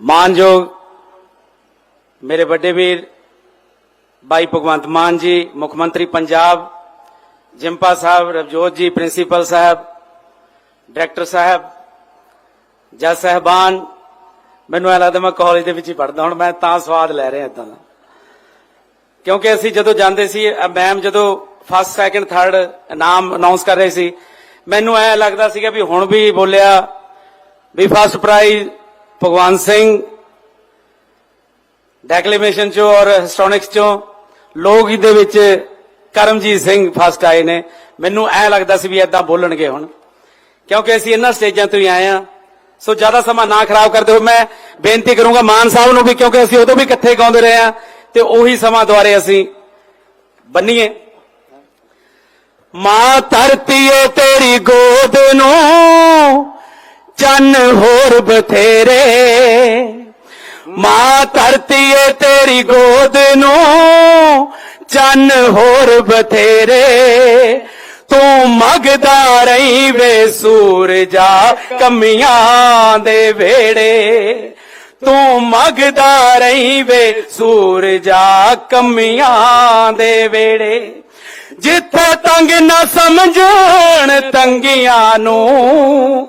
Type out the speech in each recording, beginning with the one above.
ਮਾਨਯੋਗ ਮੇਰੇ ਵੱਡੇ ਵੀਰ ਭਾਈ ਭਗਵੰਤ ਮਾਨ ਜੀ, ਮੁੱਖ ਮੰਤਰੀ ਪੰਜਾਬ, ਜਿੰਪਾ ਸਾਹਿਬ, ਰਵਜੋਤ ਜੀ, ਪ੍ਰਿੰਸੀਪਲ ਸਾਹਿਬ, ਡਾਇਰੈਕਟਰ ਸਾਹਿਬ, ਜੱਜ ਸਾਹਿਬਾਨ, ਮੈਨੂੰ ਐ ਲੱਗਦਾ ਮੈਂ ਕਾਲਜ ਦੇ ਵਿੱਚ ਹੀ ਪੜਦਾ ਹੁਣ ਮੈਂ ਤਾਂ ਸਵਾਦ ਲੈ ਰਿਹਾ ਇਦਾਂ ਦਾ। ਕਿਉਂਕਿ ਅਸੀਂ ਜਦੋਂ ਜਾਂਦੇ ਸੀ ਮੈਮ ਜਦੋਂ ਫਸਟ ਸੈਕੰਡ ਥਰਡ ਨਾਮ ਅਨਾਉਂਸ ਕਰ ਰਹੇ ਸੀ, ਮੈਨੂੰ ਐ ਲੱਗਦਾ ਸੀਗਾ ਵੀ ਹੁਣ ਵੀ ਬੋਲਿਆ ਵੀ ਫਸਟ ਪ੍ਰਾਈਜ਼ ਭਗਵਾਨ ਸਿੰਘ ਡੈਕਲੇਮੇਸ਼ਨ ਚੋਂ ਔਰ ਹਿਸਟੋਨਿਕਸ ਚੋਂ ਲੋਕ ਦੇ ਵਿੱਚ ਕਰਮਜੀਤ ਸਿੰਘ ਫਸਟ ਆਏ ਨੇ। ਮੈਨੂੰ ਐ ਲੱਗਦਾ ਸੀ ਵੀ ਐਦਾਂ ਬੋਲਣਗੇ ਹੁਣ। ਕਿਉਂਕਿ ਅਸੀਂ ਇਹਨਾਂ ਸਟੇਜਾਂ ਤੋਂ ਹੀ ਆਏ ਆ ਸੋ ਜ਼ਿਆਦਾ ਸਮਾਂ ਨਾ ਖਰਾਬ ਕਰਦੇ ਹੋਏ ਮੈਂ ਬੇਨਤੀ ਕਰੂੰਗਾ ਮਾਨ ਸਾਹਿਬ ਨੂੰ ਵੀ, ਕਿਉਂਕਿ ਅਸੀਂ ਉਦੋਂ ਵੀ ਇਕੱਠੇ ਗਾਉਂਦੇ ਰਹੇ ਆ ਤੇ ਉਹੀ ਸਮਾਂ ਦੁਆਰੇ ਅਸੀਂ ਬੰਨੀਏ। ਮਾਂ ਧਰਤੀ ਏ ਤੇਰੀ ਗੋਦ ਨੂੰ ਚੰਨ ਹੋਰ ਬਥੇਰੇ। ਮਾਂ ਧਰਤੀ ਏ ਤੇਰੀ ਗੋਦ ਨੂੰ, ਚੰਨ ਹੋਰ ਬਥੇਰੇ। ਤੂੰ ਮਗਦਾ ਰਹੀ ਵੇ ਸੂਰਜਾ ਕਮੀਆਂ ਦੇ ਵੇੜੇ ਤੂੰ ਮਗਦਾ ਰਹੀ ਵੇ ਸੂਰਜਾ ਕਮੀਆਂ ਦੇ ਵੇੜੇ ਜਿੱਥੇ ਤੰਗ ਨਾ ਸਮਝਣ ਤੰਗੀਆਂ ਨੂੰ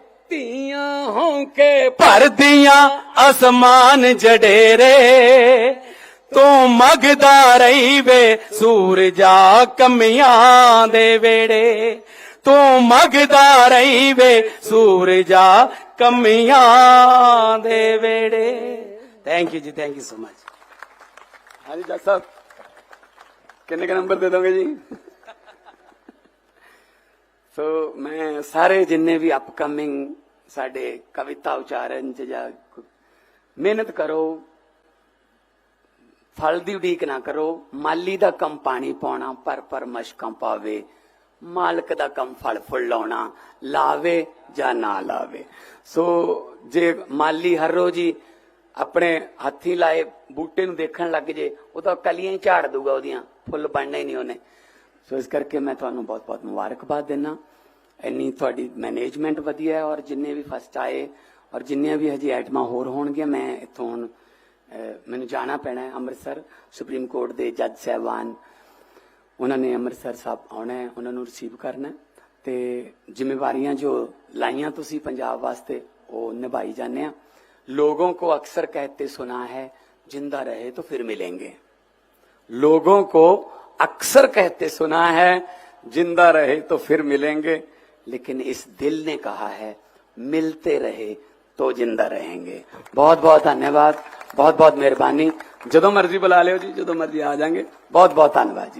ਧੀਆਂ ਹੋਂਕੇ ਭਰਦੀਆਂ ਅਸਮਾਨ ਜਡੇਰੇ। ਤੂੰ ਮਗਦਾ ਰਹੀ ਵੇ ਸੂਰਜਾ ਕਮੀਆਂ ਦੇ ਵੇੜੇ। ਤੂੰ ਮਗਦਾ ਰਹੀ ਵੇ ਸੂਰਜਾ ਕਮੀਆਂ ਦੇ ਵੇੜੇ। Thank you ji thank you so much ਹਾਂਜੀ ਜੱਜ ਸਾਹਿਬ, ਕਿੰਨੇ ਕ ਨੰਬਰ ਦੇ ਦੋਗੇ ਜੀ? ਸੋ ਮੈਂ ਸਾਰੇ ਜਿੰਨੇ ਵੀ ਅਪਕਮਿੰਗ ਸਾਡੇ ਕਵਿਤਾ ਉਚਾਰਨ ਚ ਜਾਂ ਮਿਹਨਤ ਕਰੋ, ਫਲ ਦੀ ਉਡੀਕ ਨਾ ਕਰੋ, ਮਾਲੀ ਦਾ ਕੰਮ ਪਾਣੀ ਪਾਉਣਾ, ਪਰ ਪਰ ਮਸ਼ਕਾਂ ਪਾਵੇ, ਮਾਲਕ ਦਾ ਕੰਮ ਫਲ ਫੁੱਲ ਲਾਉਣਾ, ਲਾਵੇ ਜਾਂ ਨਾ ਲਾਵੇ। ਸੋ ਜੇ ਮਾਲੀ ਹਰ ਰੋਜ਼ ਹੀ ਆਪਣੇ ਹੱਥੀ ਲਾਏ ਬੂਟੇ ਨੂੰ ਦੇਖਣ ਲੱਗ ਜੇ, ਉਹ ਤਾਂ ਕਲੀਆਂ ਹੀ ਝਾੜ ਦੂਗਾ ਉਹਦੀਆਂ, ਫੁੱਲ ਬਣਨਾ ਹੀ ਨਹੀਂ ਉਹਨੇ। ਸੋ ਇਸ ਕਰਕੇ ਮੈਂ ਤੁਹਾਨੂੰ ਬਹੁਤ ਬਹੁਤ ਮੁਬਾਰਕਬਾਦ ਦਿੰਦਾ ਇੰਨੀ ਤੁਹਾਡੀ ਮੈਨੇਜਮੈਂਟ ਵਧੀਆ ਹੈ ਔਰ ਜਿੰਨੇ ਵੀ ਫਸਟ ਆਏ ਔਰ ਜਿੰਨੀਆਂ ਵੀ ਹਜੇ ਆਈਟਮਾਂ ਹੋਰ ਹੋਣਗੀਆਂ ਮੈਂ ਇੱਥੋਂ ਹੁਣ ਅਹ, ਮੈਨੂੰ ਜਾਣਾ ਪੈਣਾ ਹੈ ਅੰਮ੍ਰਿਤਸਰ ਸੁਪਰੀਮ ਕੋਰਟ ਦੇ ਜੱਜ ਸਾਹਿਬਾਨ ਉਹਨਾਂ ਨੇ ਅੰਮ੍ਰਿਤਸਰ ਸਾਹਿਬ ਆਉਣਾ ਹੈ ਉਹਨਾਂ ਨੂੰ ਰਿਸੀਵ ਕਰਨਾ ਹੈ ਤੇ ਜ਼ਿੰਮੇਵਾਰੀਆਂ ਜੋ ਲਾਈਆਂ ਤੁਸੀਂ ਪੰਜਾਬ ਵਾਸਤੇ ਉਹ ਨਿਭਾਈ ਜਾਂਦੇ ਆ ਲੋਗੋं को अक्सर कहते सुना है जिंदा रहे तो फिर मिलेंगे लोगों को अक्सर कहते सुना है, ज़िंदा रहे तो फिर मिलेंगे, लेकिन इस दिल ने कहा है, मिलते रहे तो ज़िंदा रहेंगे। बहुत बहुत धन्यवाद बहुत बहुत मेहरबानी। जो मर्ज़ी बुला लो जी जो मर्ज़ी आ जाएँगे। बहुत बहुत धन्यवाद